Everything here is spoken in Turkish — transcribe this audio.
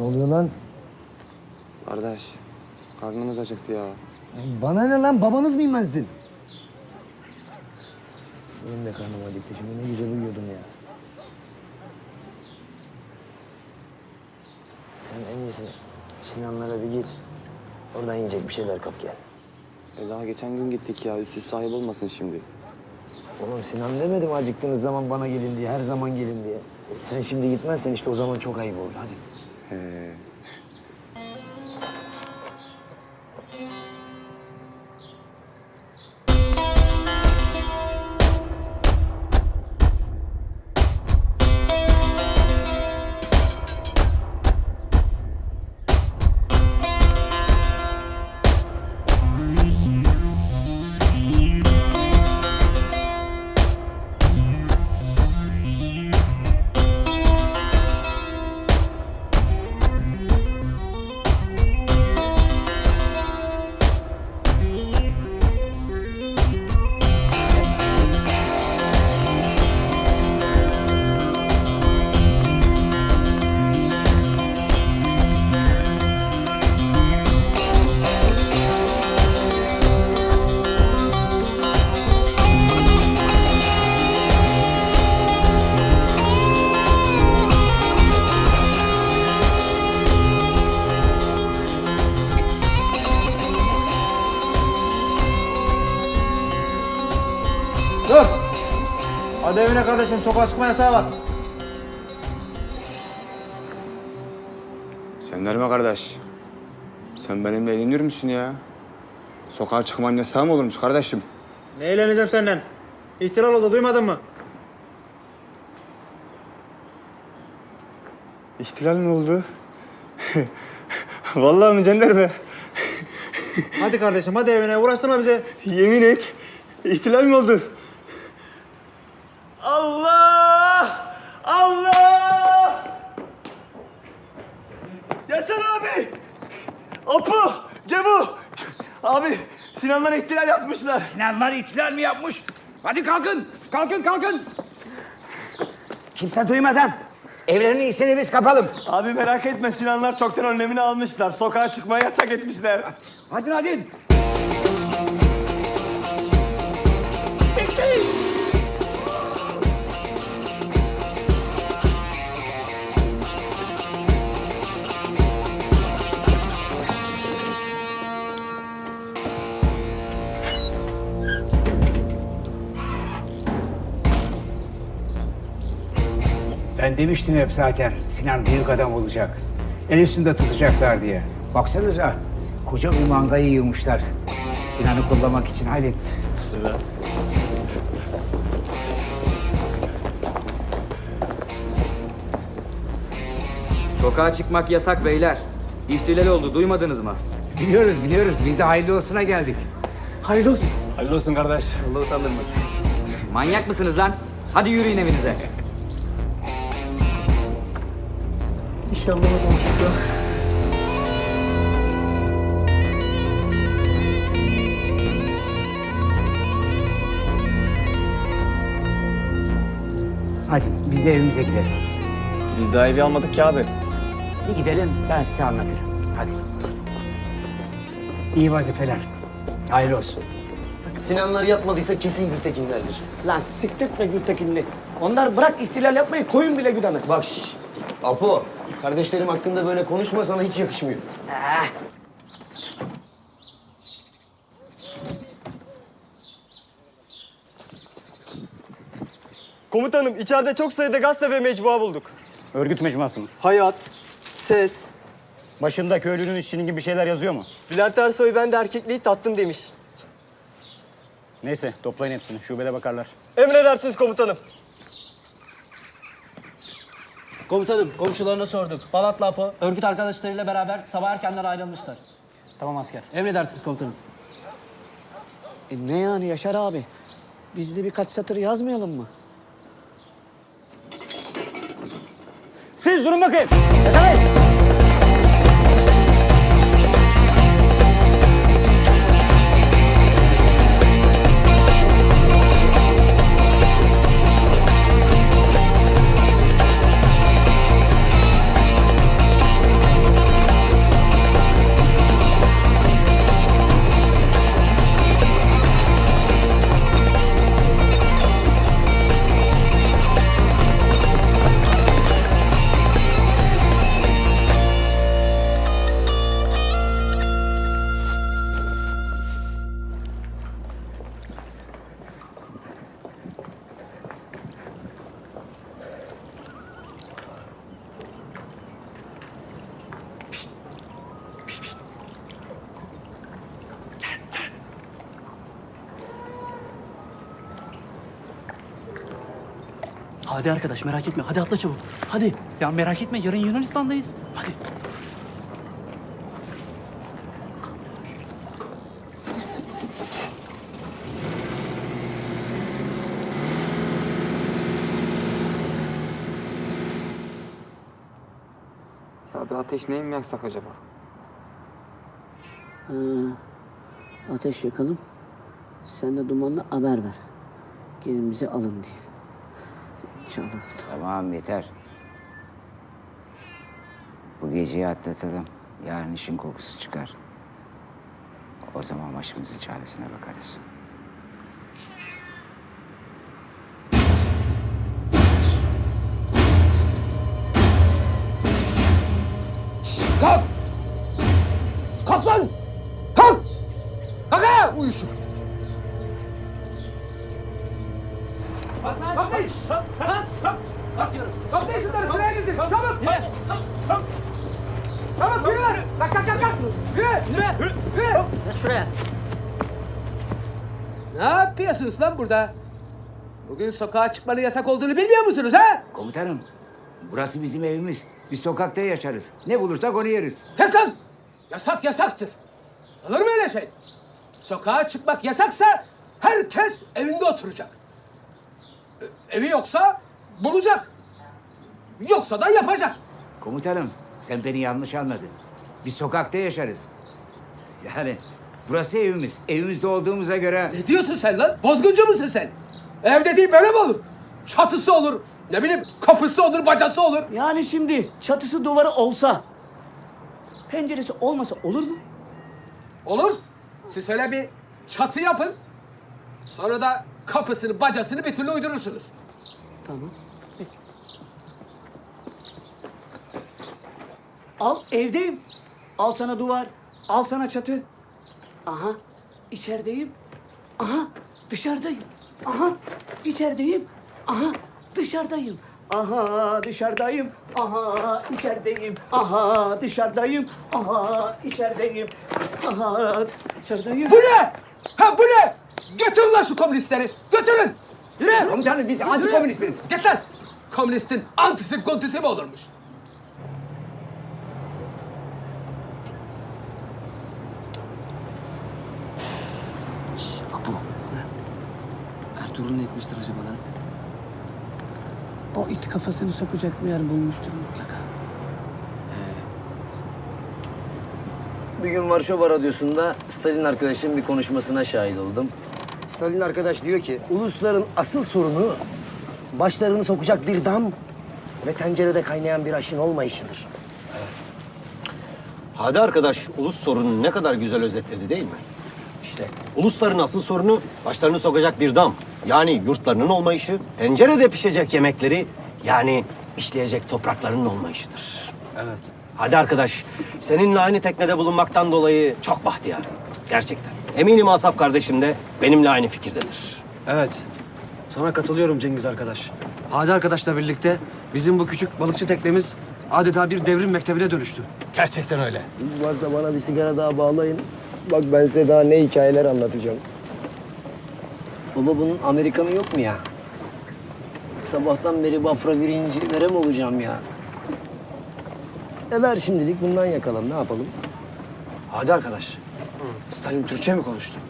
Ne oluyor lan? Kardeş, karnımız acıktı ya. Bana ne lan? Babanız mıyım ben sizin? Benim de karnım acıktı. Şimdi ne güzel uyuyordum ya. Sen en iyisi Sinanlara bir git. Oradan yiyecek bir şeyler kap gel. E daha geçen gün gittik ya. Üst üste ayıp olmasın şimdi. Oğlum Sinan demedim acıktığınız zaman bana gelin diye, her zaman gelin diye. Sen şimdi gitmezsen işte o zaman çok ayıp olur. Hadi. えー。Evine kardeşim. Sokağa çıkma yasağı var. Sen derme kardeş. Sen benimle eğlenir misin ya? Sokağa çıkman yasağı mı olurmuş kardeşim? Ne eğleneceğim senden? İhtilal oldu. Duymadın mı? İhtilal mi oldu? Vallahi mi Cenderme? Hadi kardeşim. Hadi evine. Uğraştırma bizi. Yemin et. İhtilal mi oldu? Allah! Allah! Yasan abi! Apo! Cevu! Abi Sinanlar ihtilal yapmışlar. Sinanlar ihtilal mi yapmış? Hadi kalkın, kalkın, kalkın. Kimse duymadan evlerini işini biz kapalım. Abi merak etme Sinanlar çoktan önlemini almışlar. Sokağa çıkmaya yasak etmişler. Hadi hadi. Demiştim hep zaten Sinan büyük adam olacak. El üstünde tutacaklar diye. Baksanıza koca bir mangayı yığmışlar. Sinan'ı kollamak için. Hadi. Sokağa çıkmak yasak beyler. İhtilal oldu duymadınız mı? Biliyoruz biliyoruz. Biz de hayırlı olsuna geldik. Hayırlı olsun. Hayırlı olsun kardeş. Allah utandırmasın. Manyak mısınız lan? Hadi yürüyün evinize. Hadi biz de evimize gidelim. Biz daha evi almadık ki abi. Bir gidelim ben size anlatırım. Hadi. İyi vazifeler. Hayırlı olsun. Sinanlar yapmadıysa kesin Gültekinlerdir. Lan siktirtme Gültekin'ini. Onlar bırak ihtilal yapmayı koyun bile güdemez. Bak şş, Apo, kardeşlerim hakkında böyle konuşma sana hiç yakışmıyor. Komutanım içeride çok sayıda gazete ve mecbua bulduk. Örgüt mecmuası mı? Hayat, ses. Başında köylünün işçinin gibi şeyler yazıyor mu? Bülent Ersoy ben de erkekliği tattım demiş. Neyse toplayın hepsini. Şubede bakarlar. Emredersiniz komutanım. Komutanım, komşularına sorduk. Balatlı Apo, örgüt arkadaşlarıyla beraber sabah erkenden ayrılmışlar. Tamam asker. Emredersiniz komutanım. E ne yani Yaşar abi? Biz de birkaç satır yazmayalım mı? Siz durun bakayım. Yakalayın. Hadi arkadaş merak etme. Hadi atla çabuk. Hadi. Ya merak etme yarın Yunanistan'dayız. Hadi. Ya bir ateş neyi mi yaksak acaba? Ha, ateş yakalım. Sen de dumanla haber ver. Gelin bizi alın diye. İnşallah. Tamam yeter. Bu geceyi atlatalım. Yarın işin kokusu çıkar. O zaman başımızın çaresine bakarız. Kalk! Kalk lan! Kalk! Kalk ha! Uyuşun. Ne yapıyorsunuz lan burada? Bugün sokağa çıkmanın yasak olduğunu bilmiyor musunuz ha? Komutanım, burası bizim evimiz. Biz sokakta yaşarız. Ne bulursak onu yeriz. Kes lan! Yasak yasaktır. Olur mu öyle şey? Sokağa çıkmak yasaksa herkes evinde oturacak. E, Evi yoksa bulacak. Yoksa da yapacak. Komutanım, sen beni yanlış anladın. Biz sokakta yaşarız. Yani burası evimiz. Evimizde olduğumuza göre... Ne diyorsun sen lan? Bozguncu musun sen? Ev dediğin böyle mi olur? Çatısı olur, ne bileyim kapısı olur, bacası olur. Yani şimdi çatısı duvarı olsa, penceresi olmasa olur mu? Olur. Siz öyle bir çatı yapın. Sonra da kapısını, bacasını bir türlü uydurursunuz. Tamam. Peki. Al evdeyim. Al sana duvar. Al sana çatı. Aha içerideyim. Aha dışarıdayım. Aha içerideyim. Aha dışarıdayım. Aha dışarıdayım. Aha içerideyim. Aha dışarıdayım. Aha içerideyim. Aha dışarıdayım. Bu ne? Ha bu ne? Götürün lan şu komünistleri. Götürün. Yürü. Komutanım biz antikomünistiz. Git lan. Komünistin antisi kontisi mi olurmuş? Ertuğrul ne etmiştir acaba lan? O it kafasını sokacak bir yer bulmuştur mutlaka. Bir gün Varşova Radyosu'nda Stalin arkadaşın bir konuşmasına şahit oldum. Stalin arkadaş diyor ki, ulusların asıl sorunu başlarını sokacak bir dam ve tencerede kaynayan bir aşın olmayışıdır. Hadi arkadaş, ulus sorununu ne kadar güzel özetledi değil mi? İşte ulusların asıl sorunu başlarını sokacak bir dam. Yani yurtlarının olmayışı, tencerede pişecek yemekleri, yani işleyecek topraklarının olmayışıdır. Evet. Hadi arkadaş, seninle aynı teknede bulunmaktan dolayı çok bahtiyarım. Gerçekten. Eminim Asaf kardeşim de benimle aynı fikirdedir. Evet. Sana katılıyorum Cengiz arkadaş. Hadi arkadaşla birlikte bizim bu küçük balıkçı teknemiz adeta bir devrim mektebine dönüştü. Gerçekten öyle. Siz varsa bana bir sigara daha bağlayın. Bak ben size daha ne hikayeler anlatacağım. Baba bunun Amerikanı yok mu ya? Sabahtan beri bafra birinci verem olacağım ya. E ver şimdilik bundan yakalım ne yapalım? Hadi arkadaş. Stalin Türkçe mi konuştu?